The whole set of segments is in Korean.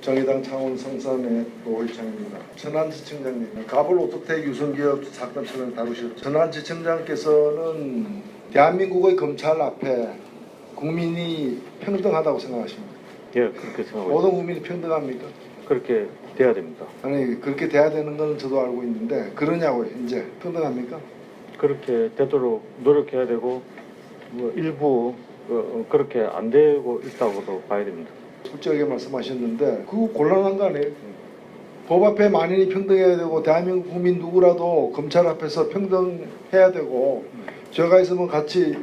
정의당 창원 성산의 노회창입니다. 천안지청장님, 가불 오토텍 유성기업 사건 처럼 다루셨죠. 천안지청장께서는 대한민국의 검찰 앞에 국민이 평등하다고 생각하십니까? 예, 그렇게 생각하고 모든 국민이 평등합니까? 그렇게 돼야 됩니다. 아니 그렇게 돼야 되는 건 저도 알고 있는데 그러냐고요 이제 평등합니까? 그렇게 되도록 노력해야 되고 뭐 일부 어, 어, 그렇게 안 되고 있다고도 봐야 됩니다. 솔직하게 말씀하셨는데 그거 곤란한 거 아니에요? 법 앞에 만인이 평등해야 되고 대한민국 국민 누구라도 검찰 앞에서 평등해야 되고 죄가 있으면 같이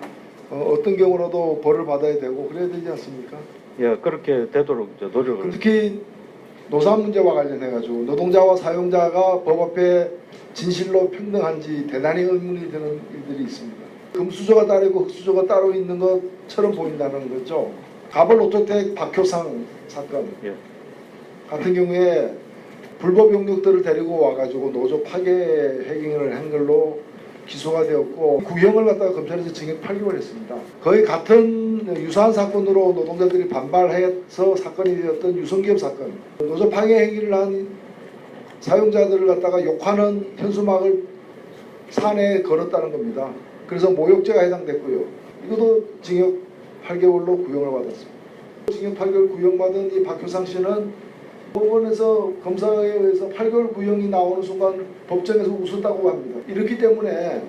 어, 어떤 경우라도 벌을 받아야 되고 그래야 되지 않습니까? 예, 그렇게 되도록 이제 노력을 특히 노사 문제와 관련해 가지고 노동자와 사용자가 법 앞에 진실로 평등한지 대단히 의문이 드는 일들이 있습니다. 금수저가 따로 있고 흑수저가 따로 있는 것처럼 보인다는 거죠. 가벌 오토텍 박효상 사건 예, 같은 경우에 불법 용역들을 데리고 와가지고 노조 파괴 행위를 한 걸로 기소가 되었고 구형을 갖다가 검찰에서 징역 8개월 했습니다. 거의 같은 유사한 사건으로 노동자들이 반발해서 사건이 되었던 유성기업 사건 노조 파괴 행위를 한 사용자들을 갖다가 욕하는 현수막을 산에 걸었다는 겁니다. 그래서 모욕죄가 해당됐고요. 이것도 징역 8개월로 구형을 받았습니다. 징역 8개월 구형받은 이 박효상 씨는 법원에서 검사에 의해서 8개월 구형이 나오는 순간 법정에서 웃었다고 합니다. 이렇기 때문에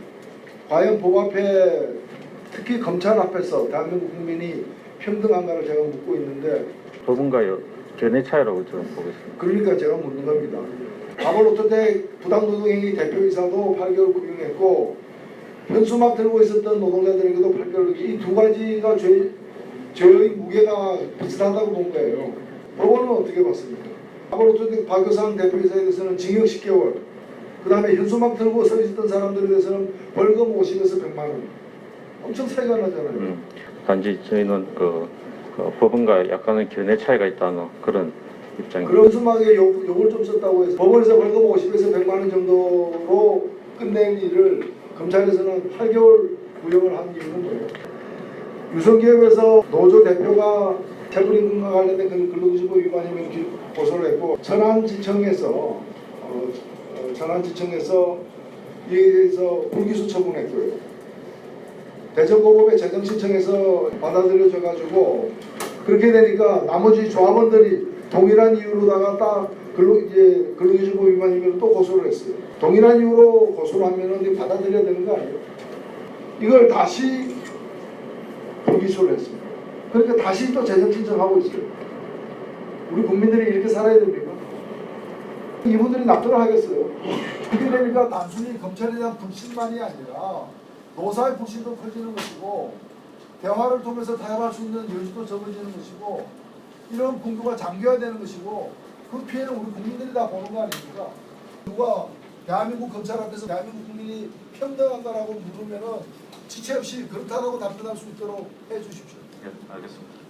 과연 법 앞에 특히 검찰 앞에서 대한민국 국민이 평등한가를 제가 묻고 있는데 법원과의 견해 차이라고 저는 보겠습니다. 그러니까 제가 묻는 겁니다. 아벌로토대 부당노동행위 대표이사도 8개월 구형했고 현수막 들고 있었던 노동자들에게도 8개월 이두 가지가 죄, 죄의 무게가 비슷하다고 본 거예요. 법원은 어떻게 봤습니까? 아벌로토대 박효상 대표이사에 대해서는 징역 10개월 그 다음에 현수막 들고 서 있었던 사람들에 대해서는 벌금 50에서 100만 원 엄청 차이가 나잖아요. 음, 단지 저희는 그, 그 법원과 약간의 견해 차이가 있다는 그런 입장입니다. 그런 수막에 욕, 욕을 좀 썼다고 해서 법원에서 벌금 50에서 100만 원 정도로 끝낸 일을 검찰에서는 8개월 구형을 한 이유는 뭐예요? 유성기업에서 노조 대표가 태블 임금과 관련된 그 근로기준법 위반이면 기- 고소를 했고 천안지청에서 어, 어, 천안지청에서 이에 대해서 불기소 처분했고요. 대전고법의 재정신청에서 받아들여져 가지고 그렇게 되니까 나머지 조합원들이 동일한 이유로다가 딱 근로 이제 근로기준법 위반이면 또 고소를 했어요. 동일한 이유로 고소를 하면은 받아들여야 되는 거 아니에요? 이걸 다시 불기소를 했습니다. 그러니까 다시 또 재정 신청하고 있어요. 우리 국민들이 이렇게 살아야 됩니까? 이분들이 납득을 하겠어요. 이게 되니까 단순히 검찰에 대한 불신만이 아니라 노사의 불신도 커지는 것이고 대화를 통해서 타협할 수 있는 여지도 적어지는 것이고 이런 분규가 장기화되는 것이고 그 피해는 우리 국민들이 다 보는 거 아닙니까? 누가 대한민국 검찰 앞에서 대한민국 국민이 평등한가라고 물으면은 지체 없이 그렇다라고 답변할 수 있도록 해 주십시오. 예, 알겠습니다.